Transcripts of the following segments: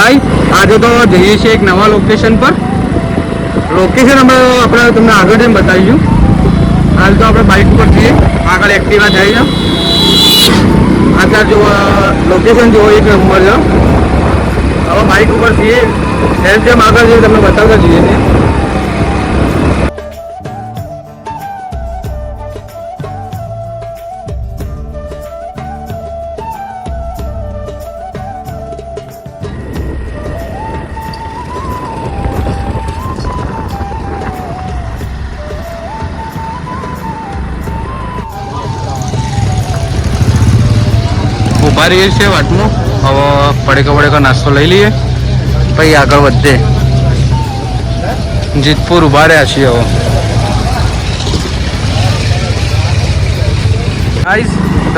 Guys આજે તો જઈએ છીએ એક નવા લોકેશન પર. લોકેશન અમે આપણે તમને આગળ જઈને બતાવીશું. હાલ તો આપણે બાઇક ઉપર છીએ. આગળ એક્ટિવા જઈએ અત્યારે જો લોકેશન જોવો એક નંબર છે. હવે બાઇક ઉપર છીએ. જેમ જેમ આગળ જઈએ, તમને બતાવતા જઈએ છીએ. રહીએ છીએ વાટમાં હવે પડેકો પડેકો નાસ્તો લઈ લઈએ. પછી આગળ વધે જીતપુર ઊભા રહ્યા છીએ હવે.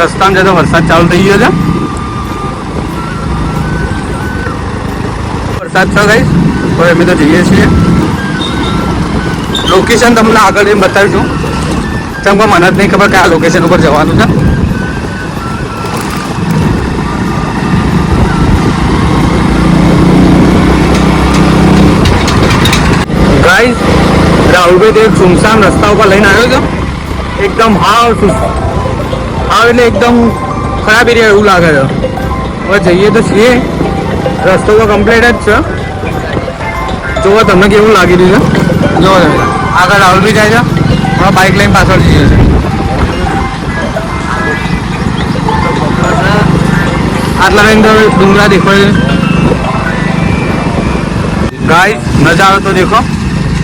રસ્તામાં જતો વરસાદ ચાલુ થઈ ગયો છે. વરસાદ છો ગઈ તો અમે તો જઈએ છીએ. લોકેશન તમને આગળ જઈને બતાવીશું. તમને મને જ નહીં ખબર કે આ લોકેશન ઉપર જવાનું છે. ગાઈસ રાહુલભાઈ તો એક સુમસામ રસ્તા ઉપર લઈને આવ્યો છે. એકદમ હાવ હાવ એટલે એકદમ ખરાબ એરિયા એવું લાગે છે. હવે જઈએ તો છીએ. રસ્તો તો કમ્પ્લીટ જ છે. જોવો તમને કેવું લાગી રહ્યું છે. જોવો તમે આગળ રાહુલભાઈ જાય છે. હવે બાઇક લઈને પાછળ જઈએ છે આટલા લઈને તો ડુંગરા દેખાય ગાય નજારો તો દેખો.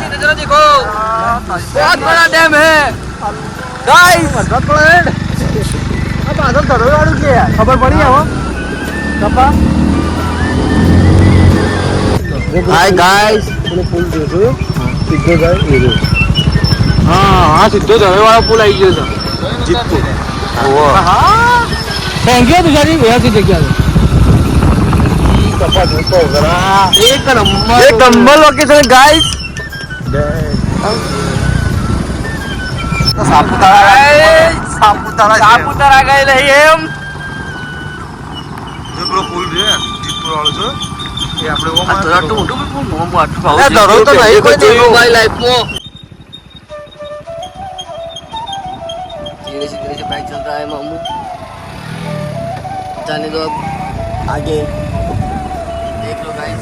सीधे जरा देखो बहुत बड़ा डैम है। गाइस बहुत बड़ा है अब आदम करो खबर पड़ी है वो कपा हाय गाइस पुल देखो सिद्धो जाए ये हाँ हाँ सिद्धो जाए वाला पुल आई गया था। जितको हाँ थैंक यू तुझारी भैया की जगह एक नंबर। एक number. Location guys Saputara Saputara Saputara ગઈ નહીં એમ જો પેલો પુલ છે જીતપુર વાળો છે એ આપણે ઓમ એ ધરો તો નહીં કોઈ જોયું ભાઈ લાઈફમાં धीरे से धीरे से बाइक चल रहा है मामू जाने दो अब आगे देख लो गाइस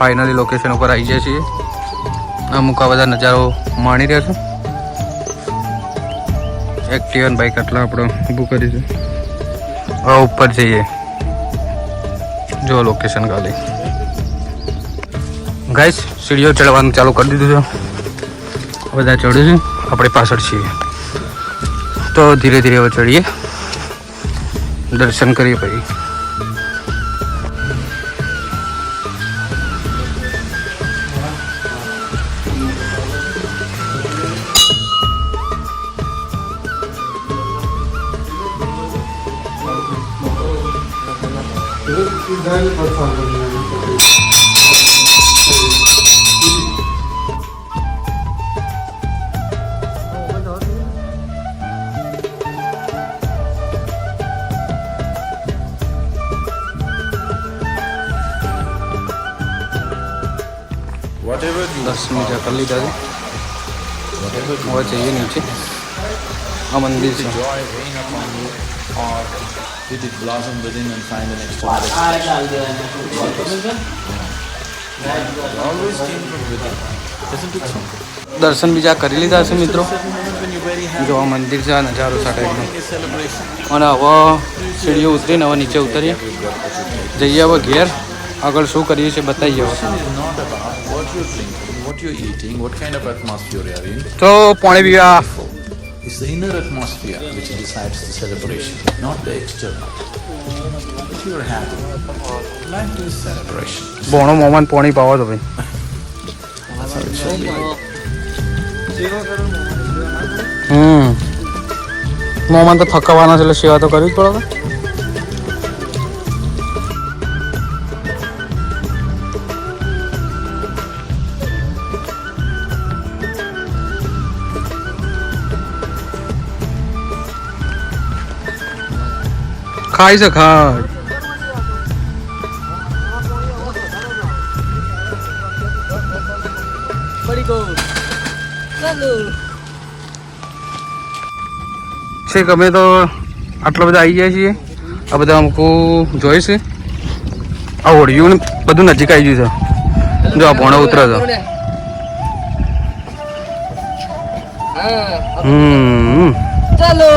ફાઇનલી લોકેશન ઉપર આવી ગયા છીએ. અમુક આ બધા નજારો માણી રહ્યા છે. એક્ટિવન બાઇક આટલા આપણે ઊભું કરીશું હવે ઉપર જઈએ. જો લોકેશન ખાલી. ગાઈસ સીડીઓ ચડવાનું ચાલુ કરી દીધું છે. બધા ચડ્યું છે. આપણે પાછળ છીએ. તો ધીરે ધીરે હવે ચડીએ. દર્શન કરીએ પછી. Idealnie podsadza mnie tutaj. दस मीटर कर लीटा वह चाहिए नीचे अमन मंदिर से you, or did it blossom within and find an external expression? It always came from within. Isn't it so? દર્શન બીજા કરી લીધા છે મિત્રો It's a moment when you're very happy. જો આ મંદિર છે આ નજારો સાથે એકદમ Morning is celebration. અને હવે સીડીઓ ઉતરીને હવે નીચે ઉતરીએ જઈએ હવે ઘેર આગળ શું કરીએ છીએ બતાવીએ હવે It's not about what you're drinking, what you're eating, what kind of atmosphere you're in. તો પાણી પીવા It's the inner atmosphere which decides the celebration, not the external. If you're happy, life is celebration. ભોણો મોમાં પાણી પાવો તો ભાઈ That's how it should be. હમ મોમાં તો થકાવાના છે એટલે સેવા તો કરવી જ પડે ખાય છે ખાય. છે અમે તો આટલા બધા આવી જાય છીએ. આ બધા અમુક જોઈ છે. આ હોડિયું બધું નજીક આવી ગયું છે. જો આ ભોણો ઉતરે છે. હમ ચાલો.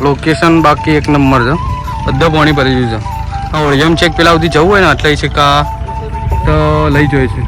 લોકેશન બાકી એક નંબર છે. બધા પાણી ભરી ગયું છે આ છેક પેલા સુધી જવું હોય ને એટલે છે કા તો લઈ જોઈએ છે.